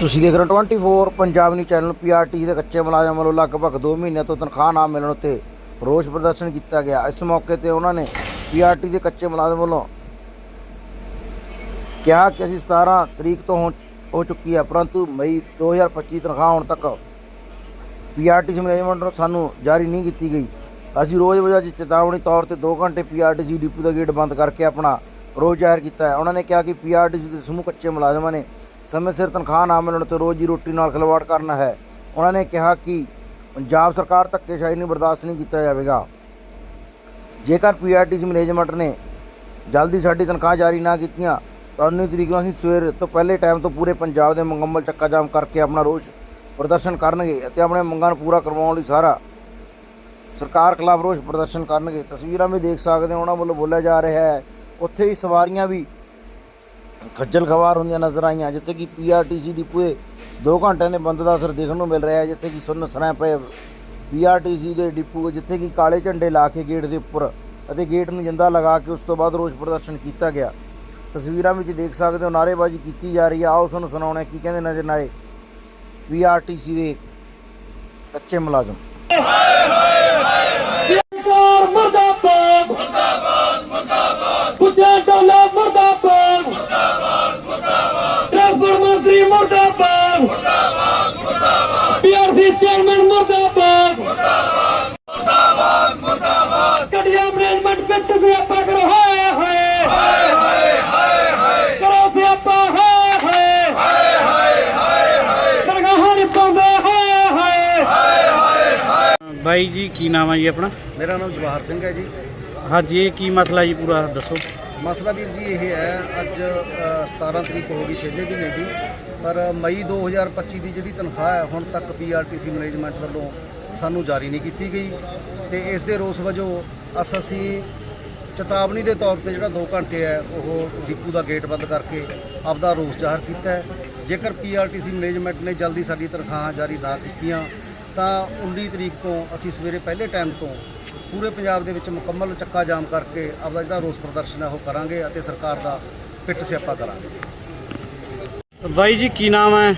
ਤੁਸੀਂ ਦੇਖ ਰਹੇ ਹੋ 24 ਪੰਜਾਬ ਨਿਊਜ਼ ਚੈਨਲ ਪੀਆਰਟੀ ਦੇ ਕੱਚੇ ਮੁਲਾਜ਼ਮ ਵੱਲੋਂ ਲਗਭਗ 2 ਮਹੀਨਿਆਂ ਤੋਂ ਤਨਖਾਹ ਨਾ ਮਿਲਣ ਉੱਤੇ ਰੋਸ ਪ੍ਰਦਰਸ਼ਨ ਕੀਤਾ ਗਿਆ। ਇਸ ਮੌਕੇ ਤੇ ਉਹਨਾਂ ਨੇ ਪੀਆਰਟੀ ਦੇ ਕੱਚੇ ਮੁਲਾਜ਼ਮ ਵੱਲੋਂ ਕਿਹਾ ਕਿ ਅਸੀਂ 17 ਤਰੀਕ ਤੋਂ ਹੋ- ਹੋ ਚੁੱਕੀ ਹੈ, ਪਰੰਤੂ ਮਈ 2025 ਤਨਖਾਹ ਹੋਣ ਤੱਕ ਪੀਆਰਟੀਸੀ ਮੈਨੇਜਮੈਂਟ ਨੂੰ ਸਾਨੂੰ ਜਾਰੀ ਨਹੀਂ ਕੀਤੀ ਗਈ। ਅਸੀਂ ਰੋਜ਼ ਵਜਾ ਦੀ ਚੇਤਾਵਨੀ ਤੌਰ ਤੇ 2 ਘੰਟੇ ਪੀਆਰਟੀਸੀ ਡਿਪੂ ਦਾ ਗੇਟ ਬੰਦ ਕਰਕੇ ਆਪਣਾ ਰੋਜ਼ ਜ਼ਾਹਿਰ ਕੀਤਾ ਹੈ। ਉਹਨਾਂ ਨੇ ਕਿਹਾ ਕਿ ਪੀਆਰਟੀਸੀ ਦੇ ਸਮੂਹ ਕੱਚੇ ਮੁਲਾਜ਼ਮਾਂ ਨੇ ਸਮੇਂ ਸਿਰ ਤਨਖਾਹ ਨਾ ਮਿਲਣ ਤੇ ਰੋਜ਼ੀ ਰੋਟੀ ਨਾਲ ਖਿਲਵਾੜ ਕਰਨਾ ਹੈ। ਉਹਨਾਂ ਨੇ ਕਿਹਾ ਕਿ ਪੰਜਾਬ ਸਰਕਾਰ ਧੱਕੇਸ਼ਾਹੀ ਨੂੰ ਬਰਦਾਸ਼ਤ ਨਹੀਂ ਕੀਤਾ ਜਾਵੇਗਾ। ਜੇਕਰ ਪੀਆਰਟੀਸੀ ਮੈਨੇਜਮੈਂਟ ਨੇ ਜਲਦੀ ਸਾਡੀ ਤਨਖਾਹ ਜਾਰੀ ਨਾ ਕੀਤੀਆਂ, ਤਾਂ 19 ਤਰੀਕ ਨੂੰ ਅਸੀਂ ਸਵੇਰ ਤੋਂ ਪਹਿਲੇ ਟਾਈਮ ਤੋਂ ਪੂਰੇ ਪੰਜਾਬ ਦੇ ਮੁਕੰਮਲ ਚੱਕਾ ਜਾਮ ਕਰਕੇ ਆਪਣਾ ਰੋਸ ਪ੍ਰਦਰਸ਼ਨ ਕਰਨਗੇ ਅਤੇ ਆਪਣੇ ਮੰਗਾਂ ਨੂੰ ਪੂਰਾ ਕਰਵਾਉਣ ਲਈ ਸਾਰਾ ਸਰਕਾਰ ਖਿਲਾਫ ਰੋਸ ਪ੍ਰਦਰਸ਼ਨ ਕਰਨਗੇ। ਤਸਵੀਰਾਂ ਵਿੱਚ ਦੇਖ ਸਕਦੇ ਹੋ, ਉਹਨਾਂ ਵੱਲੋਂ ਬੋਲਿਆ ਜਾ ਰਿਹਾ ਹੈ। ਉੱਥੇ ਹੀ ਸਵਾਰੀਆਂ ਵੀ ਖੱਜਲ ਖਵਾਰ ਹੁੰਦੀਆਂ ਨਜ਼ਰ ਆਈਆਂ, ਜਿੱਥੇ ਕਿ ਪੀਆਰਟੀਸੀ ਡਿਪੂਏ 2 ਘੰਟਿਆਂ ਦੇ ਬੰਦ ਦਾ ਅਸਰ ਦੇਖਣ ਨੂੰ ਮਿਲ ਰਿਹਾ ਹੈ, ਜਿੱਥੇ ਕਿ ਸੁੰਨ ਸਰਾਂ ਪਏ ਪੀਆਰਟੀਸੀ ਦੇ ਡਿਪੂ ਜਿੱਥੇ ਕਿ ਕਾਲੇ ਝੰਡੇ ਲਾ ਕੇ ਗੇਟ ਦੇ ਉੱਪਰ ਅਤੇ ਗੇਟ ਨੂੰ ਜਿੰਦਾ ਲਗਾ ਕੇ ਉਸ ਤੋਂ ਬਾਅਦ ਰੋਸ ਪ੍ਰਦਰਸ਼ਨ ਕੀਤਾ ਗਿਆ। ਤਸਵੀਰਾਂ ਵਿੱਚ ਦੇਖ ਸਕਦੇ ਹੋ, ਨਾਅਰੇਬਾਜ਼ੀ ਕੀਤੀ ਜਾ ਰਹੀ ਹੈ। ਆਓ ਤੁਹਾਨੂੰ ਸੁਣਾਉਣਾ ਕੀ ਕਹਿੰਦੇ ਨਜ਼ਰ ਨਾ ਆਏ ਪੀਆਰਟੀਸੀ ਦੇ ਕੱਚੇ ਮੁਲਾਜ਼ਮ। ਮੰਤਰੀ ਮੁਰਦਾਬਾਦ। ਮੁਰਦਾਬਾਦ ਮੁਰਦਾਬਾਦ ਪੀਆਰਸੀ ਚੇਅਰਮੈਨ ਮੁਰਦਾਬਾਦ। ਮੁਰਦਾਬਾਦ ਮੁਰਦਾਬਾਦ ਮੁਰਦਾਬਾਦ ਕਟਿਆ ਮੈਨੇਜਮੈਂਟ ਪਿੱਟ ਸਿਆਪਾ ਕਰੋ ਹਾਏ ਹਾਏ। ਹਾਏ ਹਾਏ ਹਾਏ ਹਾਏ ਕਰੋ ਸਿਆਪਾ ਹਾਏ ਹਾਏ ਹਾਏ। ਹਾਏ ਹਾਏ ਹਾਏ ਦਰਗਾਹਾਂ ਨਹੀਂ ਪਾਉਂਦੇ ਹਾਏ ਹਾਏ। ਬਾਈ ਜੀ ਕੀ ਨਾਮ ਹੈ ਜੀ ਆਪਣਾ? ਮੇਰਾ ਨਾਮ ਜਵਾਹਰ ਸਿੰਘ ਹੈ ਜੀ। ਹਾਂਜੀ ਇਹ ਕੀ ਮਸਲਾ ਜੀ ਪੂਰਾ ਦੱਸੋ। ਮਸਲਾ ਵੀਰ ਜੀ ਇਹ ਹੈ ਅੱਜ ਅ, 17 ਤਰੀਕ ਹੋ ਗਈ 6ਵੇਂ ਮਹੀਨੇ ਦੀ। ਪਰ ਮਈ 2025 ਦੀ ਜਿਹੜੀ ਤਨਖਾਹ ਹੈ, ਹੁਣ ਤੱਕ ਪੀਆਰਟੀਸੀ ਮੈਨੇਜਮੈਂਟ ਵੱਲੋਂ ਸਾਨੂੰ ਜਾਰੀ ਨਹੀਂ ਕੀਤੀ ਗਈ ਤੇ ਇਸ ਦੇ ਰੋਸ ਵਜੋਂ ਅਸ ਅਸੀਂ ਚੇਤਾਵਨੀ ਦੇ ਤੌਰ ਤੇ ਜਿਹੜਾ 2 ਘੰਟੇ ਹੈ, ਉਹ ਡਿਪੂ ਦਾ ਗੇਟ ਬੰਦ ਕਰਕੇ ਆਪਦਾ ਰੋਸ ਜ਼ਾਹਰ ਕੀਤਾ ਹੈ। ਜੇਕਰ ਪੀਆਰਟੀਸੀ ਮੈਨੇਜਮੈਂਟ ਨੇ ਜਲਦੀ ਸਾਡੀ ਤਨਖਾਹਾਂ ਜਾਰੀ ਨਾ ਕੀਤੀਆਂ, ਤਾਂ 19 ਤਰੀਕ ਤੋਂ ਅਸੀਂ ਸਵੇਰੇ ਪਹਿਲੇ ਟਾਈਮ ਤੋਂ ਪੂਰੇ ਪੰਜਾਬ ਦੇ ਵਿੱਚ ਮੁਕੰਮਲ ਚੱਕਾ ਜਾਮ ਕਰਕੇ ਆਪਦਾ ਜਿਹੜਾ ਰੋਸ ਪ੍ਰਦਰਸ਼ਨ ਹੈ, ਉਹ ਕਰਾਂਗੇ ਅਤੇ ਸਰਕਾਰ ਦਾ ਪਿੱਟ ਸਿਆਪਾ ਕਰਾਂਗੇ। ਬਾਈ ਜੀ ਕੀ ਨਾਮ ਹੈ?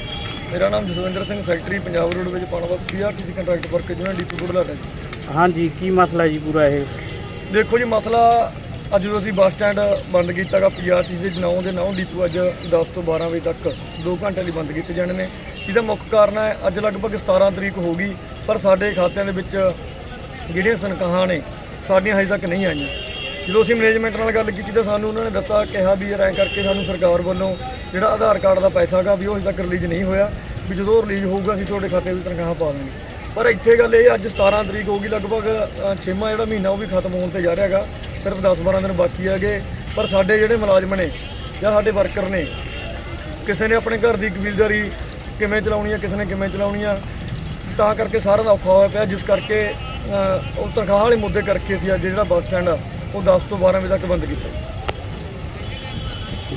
ਮੇਰਾ ਨਾਮ ਜਸਵਿੰਦਰ ਸਿੰਘ ਸੈਕਟਰੀ ਪੰਜਾਬ ਰੋਡ ਵਿੱਚ ਪਾਣਵਤ PRTC contract worker union depot Budhlada ji. ਹਾਂਜੀ ਕੀ ਮਸਲਾ ਜੀ ਪੂਰਾ ਇਹ? ਦੇਖੋ ਜੀ ਮਸਲਾ ਅੱਜ ਜਦੋਂ ਅਸੀਂ ਬੱਸ ਸਟੈਂਡ ਬੰਦ ਕੀਤਾਗਾ ਪੀਆਰਟੀਸੀ ਦੇ 9 ਦੇ 9 ਡੀਪੂ ਅੱਜ 10 ਤੋਂ 12 ਵਜੇ ਤੱਕ 2 ਘੰਟੇ ਲਈ ਬੰਦ ਕੀਤੇ ਜਾਣੇ ਨੇ। ਇਹਦਾ ਮੁੱਖ ਕਾਰਨ ਹੈ ਅੱਜ ਲਗਭਗ 17 ਤਰੀਕ ਹੋ ਗਈ ਪਰ ਸਾਡੇ ਖਾਤਿਆਂ ਦੇ ਵਿੱਚ ਜਿਹੜੀਆਂ ਤਨਖਾਹਾਂ ਨੇ ਸਾਡੀਆਂ ਹਜੇ ਤੱਕ ਨਹੀਂ ਆਈਆਂ। ਜਦੋਂ ਅਸੀਂ ਮੈਨੇਜਮੈਂਟ ਨਾਲ ਗੱਲ ਕੀਤੀ ਤਾਂ ਸਾਨੂੰ ਉਹਨਾਂ ਨੇ ਦਿੱਤਾ ਕਿਹਾ ਵੀ ਯਾਰ ਐਂ ਕਰਕੇ ਸਾਨੂੰ ਸਰਕਾਰ ਵੱਲੋਂ ਜਿਹੜਾ ਆਧਾਰ ਕਾਰਡ ਦਾ ਪੈਸਾ ਗਾ ਵੀ ਉਹ ਅਜੇ ਤੱਕ ਰਿਲੀਜ਼ ਨਹੀਂ ਹੋਇਆ ਵੀ ਜਦੋਂ ਰਿਲੀਜ਼ ਹੋਊਗਾ ਅਸੀਂ ਤੁਹਾਡੇ ਖਾਤੇ ਵਿੱਚ ਤਨਖਾਹਾਂ ਪਾ ਦਾਂਗੇ ਪਰ ਇੱਥੇ ਗੱਲ ਇਹ ਅੱਜ 17 ਤਰੀਕ ਹੋ ਗਈ ਲਗਭਗ ਅ, ਛੇਵਾਂ ਜਿਹੜਾ ਮਹੀਨਾ ਉਹ ਵੀ ਖਤਮ ਹੋਣ ਤੇ ਜਾ ਰਿਹਾ ਹੈਗਾ ਸਿਰਫ 10-12 ਦਿਨ ਬਾਕੀ ਹੈਗੇ। ਪਰ ਸਾਡੇ ਜਿਹੜੇ ਮੁਲਾਜ਼ਮ ਨੇ ਜਾਂ ਸਾਡੇ ਵਰਕਰ ਨੇ ਕਿਸੇ ਨੇ ਆਪਣੇ ਘਰ ਦੀ ਕਬੀਲਦਾਰੀ ਕਿਵੇਂ ਚਲਾਉਣੀ ਆ ਕਿਸੇ ਨੇ ਕਿਵੇਂ ਚਲਾਉਣੀ ਆ ਤਾਂ ਕਰਕੇ ਸਾਰਿਆਂ ਦਾ ਔਖਾ ਹੋਇਆ ਪਿਆ ਜਿਸ ਕਰਕੇ ਉਹ ਤਨਖਾਹ ਵਾਲੇ ਮੁੱਦੇ ਕਰਕੇ ਅਸੀਂ ਅੱਜ ਜਿਹੜਾ ਬੱਸ ਸਟੈਂਡ ਆ ਉਹ 10 ਤੋਂ 12 ਵਜੇ ਤੱਕ ਬੰਦ ਕੀਤਾ।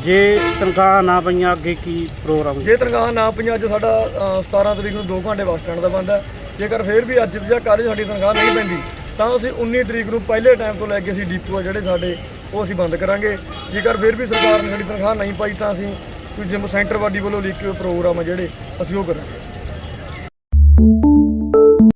ਜੇ ਤਨਖਾਹ ਨਾ ਪਈਆਂ ਅੱਗੇ ਕੀ ਪ੍ਰੋਗਰਾਮ ਜੇ ਤਨਖਾਹ ਨਾ ਪਈਆਂ ਅੱਜ ਸਾਡਾ ਅ, 17 ਤਰੀਕ ਨੂੰ 2 ਘੰਟੇ ਬੱਸ ਸਟੈਂਡ ਦਾ ਬੰਦ ਹੈ। ਜੇਕਰ ਫਿਰ ਵੀ ਅੱਜ ਜਾਂ ਕੱਲ੍ਹ ਸਾਡੀ ਤਨਖਾਹ ਨਹੀਂ ਪੈਂਦੀ ਤਾਂ ਅਸੀਂ 19 ਤਰੀਕ ਨੂੰ ਪਹਿਲੇ ਟਾਈਮ ਤੋਂ ਲੈ ਕੇ ਅਸੀਂ ਡੀਪੂ ਆ ਜਿਹੜੇ ਸਾਡੇ ਉਹ ਅਸੀਂ ਬੰਦ ਕਰਾਂਗੇ। ਜੇਕਰ ਫਿਰ ਵੀ ਸਰਕਾਰ ਨੇ ਸਾਡੀ ਤਨਖਾਹ ਨਹੀਂ ਪਾਈ ਤਾਂ ਅਸੀਂ ਕੋਈ ਜਿਮ ਸੈਂਟਰ ਵਾਡੀ ਵੱਲੋਂ ਲਿਖੇ ਹੋਏ ਪ੍ਰੋਗਰਾਮ ਆ ਜਿਹੜੇ ਅਸੀਂ ਉਹ ਕਰਾਂਗੇ।